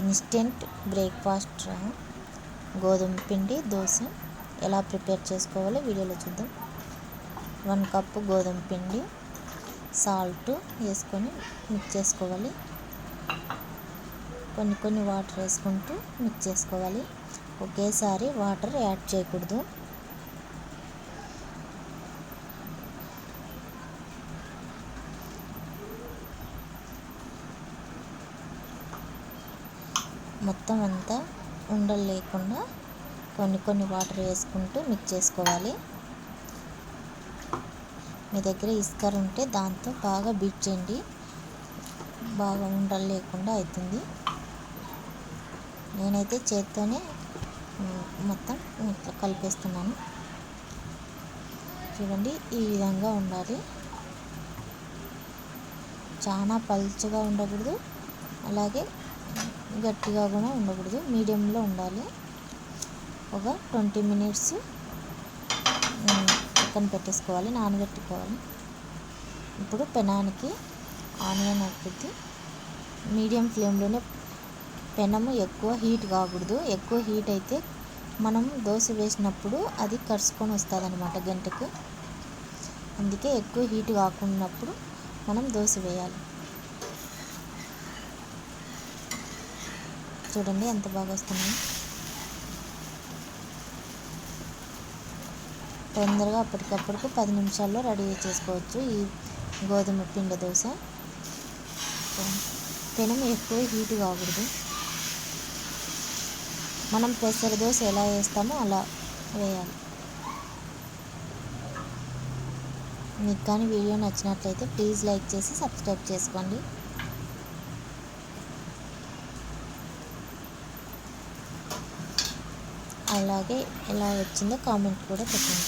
Instant breakfast గోధుమ పిండి దోశ. ఎలా ప్రిపేర్ చేసుకోవాలో వీడియోలో చూద్దాం. వన్ కప్పు గోధుమ పిండి సాల్ట్ వేసుకొని మిక్స్ చేసుకోవాలి. కొన్ని కొన్ని వాటర్ వేసుకుంటూ మిక్స్ చేసుకోవాలి. ఒకేసారి వాటర్ యాడ్ చేయకూడదు. మొత్తం అంతా ఉండలు లేకుండా కొన్ని కొన్ని వాటర్ వేసుకుంటూ మిక్స్ చేసుకోవాలి. మీ దగ్గర ఇస్కర్ ఉంటే దాంతో బాగా బీట్ చేయండి. బాగా ఉండలు లేకుండా అవుతుంది నేనైతే చేత్తోనే మొత్తం ఇట్లా కలిపేస్తున్నాను. చూడండి ఈ విధంగా ఉండాలి. చాలా పలుచగా ఉండకూడదు. అలాగే గట్టిగా కూడా ఉండకూడదు. మీడియంలో ఉండాలి. ఒక ట్వంటీ మినిట్స్ పక్కన పెట్టేసుకోవాలి నానబెట్టుకోవాలి. ఇప్పుడు పెనానికి ఆనియన్ అట్టుద్ది మీడియం ఫ్లేమ్లోనే పెనము ఎక్కువ హీట్ కాకూడదు. ఎక్కువ హీట్ అయితే మనం దోశ వేసినప్పుడు అది కరుచుకొని వస్తుంది అనమాట గంటకి. అందుకే ఎక్కువ హీట్ కాకున్నప్పుడు మనం దోశ వేయాలి. చూడండి ఎంత బాగా వస్తున్నాయి. తొందరగా అప్పటికప్పటికి పది నిమిషాల్లో రెడీ చేసుకోవచ్చు ఈ గోధుమ పిండి దోశ. పెనం ఎక్కువ హీట్ కాకూడదు. మనం పెసర దోశ ఎలా వేస్తామో అలా వేయాలి. మీకు కానీ వీడియో నచ్చినట్లయితే ప్లీజ్ లైక్ చేసి సబ్స్క్రైబ్ చేసుకోండి. అలాగే ఎలా వచ్చిందో కామెంట్ కూడా పెట్టండి.